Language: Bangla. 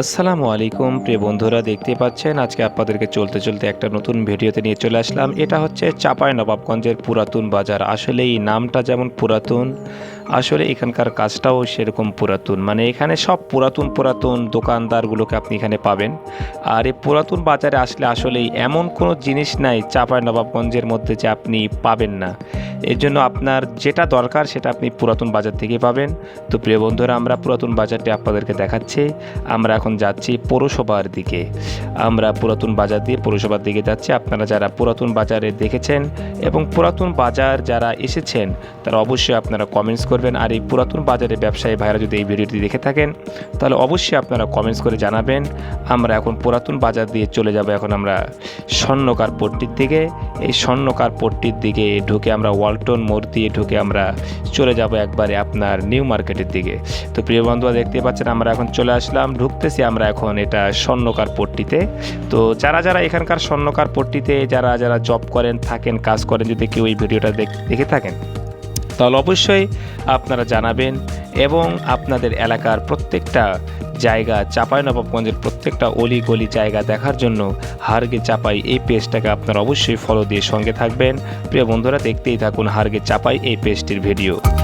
আসসালামু আলাইকুম, প্রিয় বন্ধুরা দেখতে পাচ্ছেন, আজকে আপনাদেরকে চলতে চলতে একটা নতুন ভিডিওতে নিয়ে চলে আসলাম। এটা হচ্ছে চাপাই নবাবগঞ্জের পুরাতন বাজার। আসলে এই নামটা যেমন পুরাতন, আসলে এখানকার কাজটাও সেরকম পুরাতন। মানে এখানে সব পুরাতন পুরাতন দোকানদারগুলোকে আপনি এখানে পাবেন। আর এই পুরাতন বাজারে আসলে আসলেই এমন কোনো জিনিস নাই চাপাই নবাবগঞ্জের মধ্যে যে আপনি পাবেন না। এর জন্য আপনার যেটা দরকার সেটা আপনি পুরাতন বাজার থেকে পাবেন। তো প্রিয় বন্ধুরা, আমরা পুরাতন বাজারটি আপনাদেরকে দেখাচ্ছি। আমরা এখন যাচ্ছি পৌরসভার দিকে। আমরা পুরাতন বাজার দিয়ে পৌরসভার দিকে যাচ্ছি। আপনারা যারা পুরাতন বাজারে দেখেছেন এবং পুরাতন বাজার যারা এসেছেন, তারা অবশ্যই আপনারা কমেন্টস করবেন। আর এই পুরাতন বাজারে ব্যবসায়ী ভাইরা যদি এই ভিডিওটি দেখে থাকেন, তাহলে অবশ্যই আপনারা কমেন্টস করে জানাবেন। আমরা এখন পুরাতন বাজার দিয়ে চলে যাব। এখন আমরা স্বর্ণকার পট্টির দিকে। এই স্বর্ণকার পট্টির দিকে ঢুকে আমরা ওয়ালটন মোড় দিয়ে ঢুকে আমরা চলে যাব একবারে আপনার নিউ মার্কেটের দিকে। তো প্রিয় বন্ধুরা, দেখতে পাচ্ছেন আমরা এখন চলে আসলাম, ঢুকতেছি আমরা এখন এটা স্বর্ণকার পট্টিতে। তো যারা যারা এখানকার স্বর্ণকার পট্টিতে, যারা যারা জব করেন, থাকেন, কাজ করেন, যদি কেউ এই ভিডিওটা দেখে থাকেন, তাহলে অবশ্যই আপনারা জানাবেন। এবং আপনাদের এলাকার প্রত্যেকটা জায়গা চাপাই নবাবগঞ্জের প্রত্যেকটা অলি গলি জায়গা দেখার জন্য হারগে চাপাই এই পেজটাকে আপনারা অবশ্যই ফলো দিয়ে সঙ্গে থাকবেন। প্রিয় বন্ধুরা, দেখতেই থাকুন হারগে চাপাই এই পেজটির ভিডিও